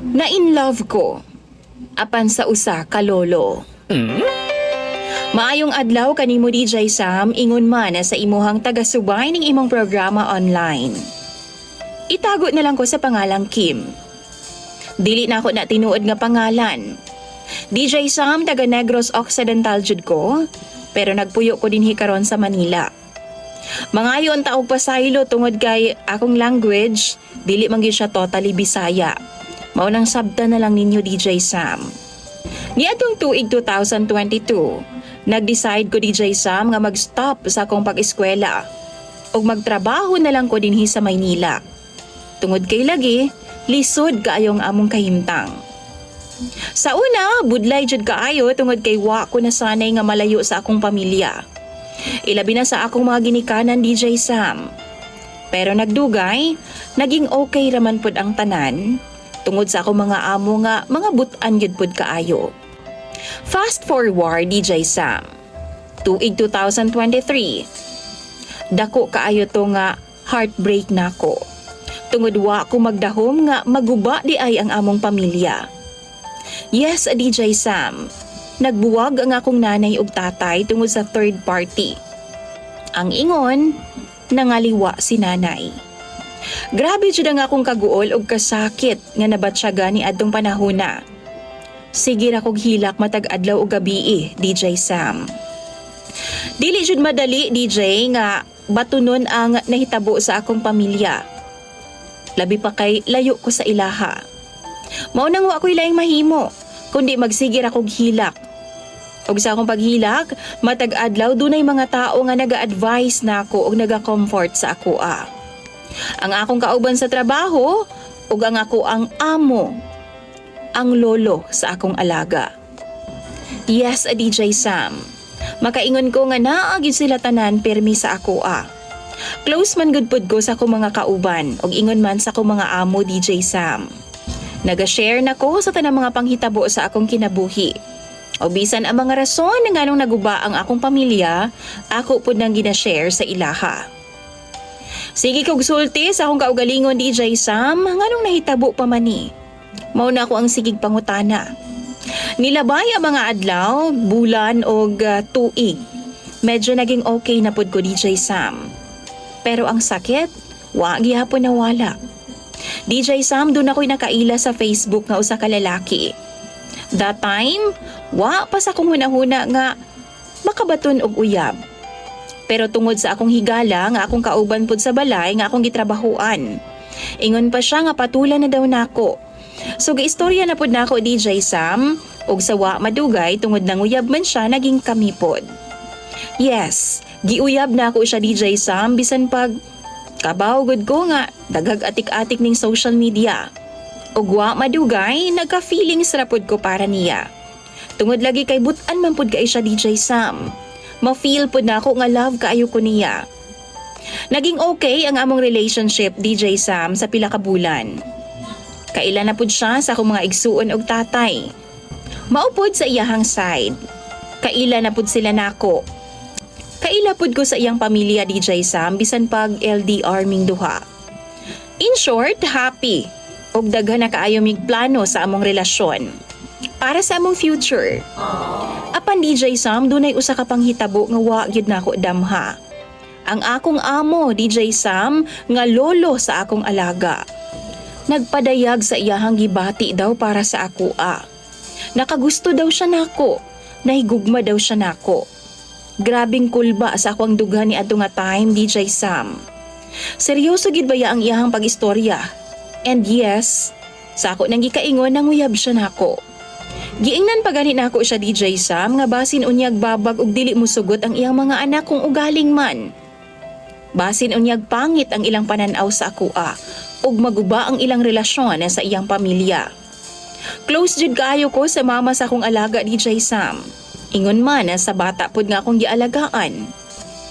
Na in love ko. Apan sa usa ka lolo. Maayong adlaw kanimo DJ Sam ingon man sa imuhang taga-subay ning imong programa online. Itago na lang ko sa pangalang Kim. Dili na ako na tinuod nga pangalan. DJ Sam taga Negros Occidental jud ko, pero nagpuyo ko dinhi karon sa Manila. Mangayon taog pasaylo tungod kay akong language, dili man siya totally Bisaya. Mao nang sabta na lang ninyo DJ Sam. Niadtong tuig 2022, nag-decide ko DJ Sam nga mag-stop sa akong pag-eskwela ug magtrabaho na lang ko dinhi sa Maynila. Tungod kay lagi, lisod kaayong among kahimtang. Sa una, budlay jud kaayo tungod kay wa ko nasanay nga malayo sa akong pamilya. Ilabi na sa akong mga ginikanan DJ Sam. Pero nagdugay, naging okay raman pud ang tanan tungod sa akong mga amo nga mga butan gyud pud kaayo. Fast forward DJ Sam. Tuig 2023. Dako kaayo to nga heartbreak nako. Tungod wa ko magdahom nga maguba di ay ang among pamilya. Yes, DJ Sam. Nagbuwag ang akong nanay ug tatay tungod sa third party. Ang ingon, nangaliwa si nanay. Grabe jud ang akong kaguol ug kasakit nga nabatsyaga ni adtong panahona. Sige ra kog hilak matag adlaw ug gabi eh, DJ Sam. Dili jud madali DJ nga batunon ang nahitabo sa akong pamilya. Labi pa kay layo ko sa ilaha. Mao nang wa ko'y laing mahimo, kundi magsigir akong hilak. Og sa akong paghilak, matag adlaw dunay mga tao nga naga-advise na ako og naga-comfort sa ako ah. Ang akong kauban sa trabaho ug ang ako ang amo, ang lolo sa akong alaga. Yes, a DJ Sam. Makaingon ko nga naa gyud sila tanan permi sa ako ah. Close man gud pud ko sa akong mga kauban ug ingon man sa akong mga amo DJ Sam. Naga-share na ko sa tanang mga panghitabo sa akong kinabuhi. O bisan ang mga rason nga nganong naguba ang akong pamilya, ako pud nang gina-share sa ilaha. Sige kog sulti sa akong kaugalingon DJ Sam, nganong nahitabo pa man ni. Mao na ako ang sigig pangutana. Nilabay ang mga adlaw, bulan og uh, tuig. Medyo naging okay na pud ko DJ Sam. Pero ang sakit, wa gihapon nawala. DJ Sam, doon ako'y nakaila sa Facebook nga usa ka lalaki. That time, wa pa sa akong hunahuna nga makabaton og uyab. Pero tungod sa akong higala nga akong kauban pud sa balay nga akong gitrabahuan. Ingon pa siya nga patulan na daw nako. So giistorya na pud nako DJ Sam ug sa wa madugay tungod nang uyab man siya naging kami pod. Yes, giuyab na ako siya DJ Sam bisan pag kabaw gud ko nga dagag atik-atik ning social media. Ug wa madugay nagka-feelings ra pud ko para niya. Tungod lagi kay butan man pud kay siya DJ Sam. Ma-feel pud na ako nga love kaayo ko niya. Naging okay ang among relationship DJ Sam sa pila ka bulan. Kaila na pud siya sa akong mga igsuon og tatay. Maupod sa iyahang side. Kaila na pud sila nako. Kaila pud ko sa iyang pamilya DJ Sam bisan pag LDR ming duha. In short, happy. Og daghan na kaayo mig plano sa among relasyon. Para sa among future. Apan DJ Sam, dunay usa ka panghitabo nga wa gyud nako damha. Ang akong amo, DJ Sam, nga lolo sa akong alaga. Nagpadayag sa iyahang gibati daw para sa ako ah. Nakagusto daw siya nako. Nahigugma daw siya nako. Grabing kulba sa akong dughan ni adto nga time, DJ Sam. Seryoso gid ba ya ang iyahang pag-istorya? And yes, sa ako nang gikaingon nang uyab siya nako. Giingnan pa gani nako siya DJ Sam nga basin unyag babag ug dili musugot ang iyang mga anak kung ugaling man. Basin unyag pangit ang ilang pananaw sa ako ah, ug maguba ang ilang relasyon sa iyang pamilya. Close jud kaayo ko sa mama sa akong alaga DJ Sam. Ingon man sa bata pod nga akong gialagaan.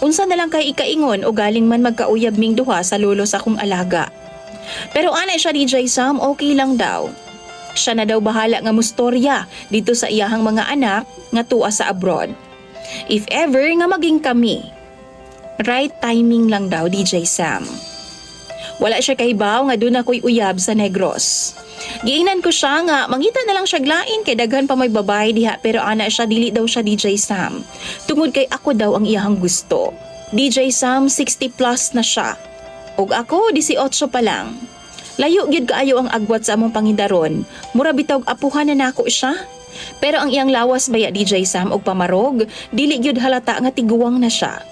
Unsa na lang kay ikaingon o galing man magkauyab ming duha sa lolo sa akong alaga. Pero ana siya DJ Sam okay lang daw. Siya na daw bahala nga mustorya dito sa iyahang mga anak nga tuwa sa abroad. If ever nga maging kami. Right timing lang daw DJ Sam. Wala siya kahibaw nga doon ako'y uyab sa Negros. Giingnan ko siya nga mangita na lang siya glain kay daghan pa may babae diha pero ana siya dili daw siya DJ Sam. Tungod kay ako daw ang iyahang gusto. DJ Sam 60 plus na siya. Ug ako 18 pa lang. Layo gyud kaayo ang agwat sa among pangindaron. Mura bitaw apuhan na nako siya. Pero ang iyang lawas baya DJ Sam og pamarog, dili gyud halata nga tiguwang na siya.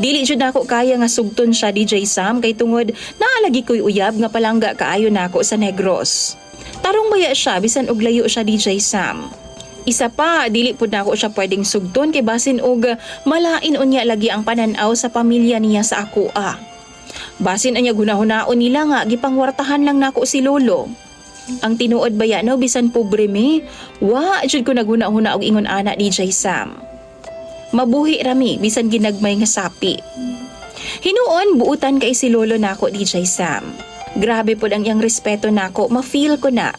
Dili jud nako kaya nga sugton siya DJ Sam kay tungod naalagi ko'y uyab nga palangga kaayo nako sa Negros. Tarong baya siya bisan og layo siya DJ Sam. Isa pa, dili pud nako siya pwedeng sugton kay basin og malain unya lagi ang pananaw sa pamilya niya sa ako ah. Basin anya gunahunaon nila nga gipangwartahan lang nako si Lolo. Ang tinuod baya no bisan pobre me, wa jud ko naghuna-huna og ingon ana DJ Sam. Mabuhi rami bisan ginagmay nga sapi. Hinuon buutan kay si Lolo nako DJ Sam. Grabe pod ang iyang respeto nako, ma-feel ko na.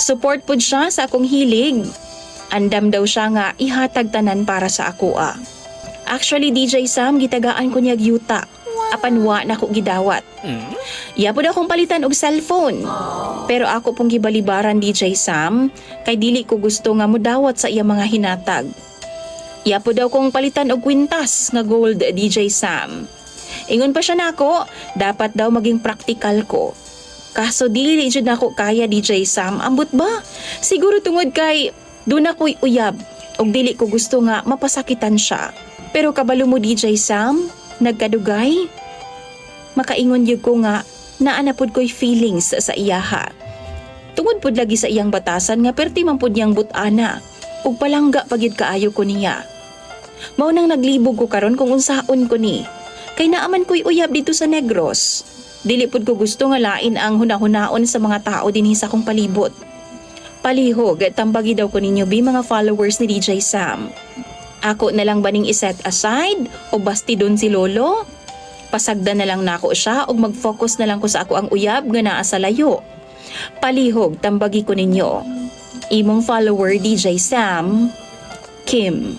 Support pod siya sa akong hilig. Andam daw siya nga ihatag tanan para sa ako ah. Actually DJ Sam gitagaan ko niya yuta. Apan wa na ko gidawat. Iya pod akong palitan og cellphone. Pero ako pong gibalibaran DJ Sam kay dili ko gusto nga mudawat sa iya mga hinatag. Iya po daw kong palitan og kwintas nga gold DJ Sam. Ingon pa siya nako, dapat daw maging praktikal ko. Kaso dili jud nako kaya DJ Sam, ambot ba? Siguro tungod kay doon ako'y uyab og dili ko gusto nga mapasakitan siya. Pero kabalo mo DJ Sam, nagkadugay? Makaingon yun ko nga naanapod ko'y feelings sa iyaha. Tungod pud lagi sa iyang batasan nga perti man pud niyang butana ug palangga pagid kaayo ko niya. Mao nang naglibog ko karon kung unsaon ko ni. Kay naaman ko'y uyab dito sa Negros. Dili pud ko gusto nga lain ang hunahunaon sa mga tao dinhi sa akong palibot. Palihog, tambagi daw ko ninyo bi mga followers ni DJ Sam. Ako na lang baning iset aside o basti doon si Lolo? Pasagda na lang nako siya ug mag-focus na lang ko sa ako ang uyab nga naa sa layo. Palihog, tambagi ko ninyo. Imong follower DJ Sam, Kim.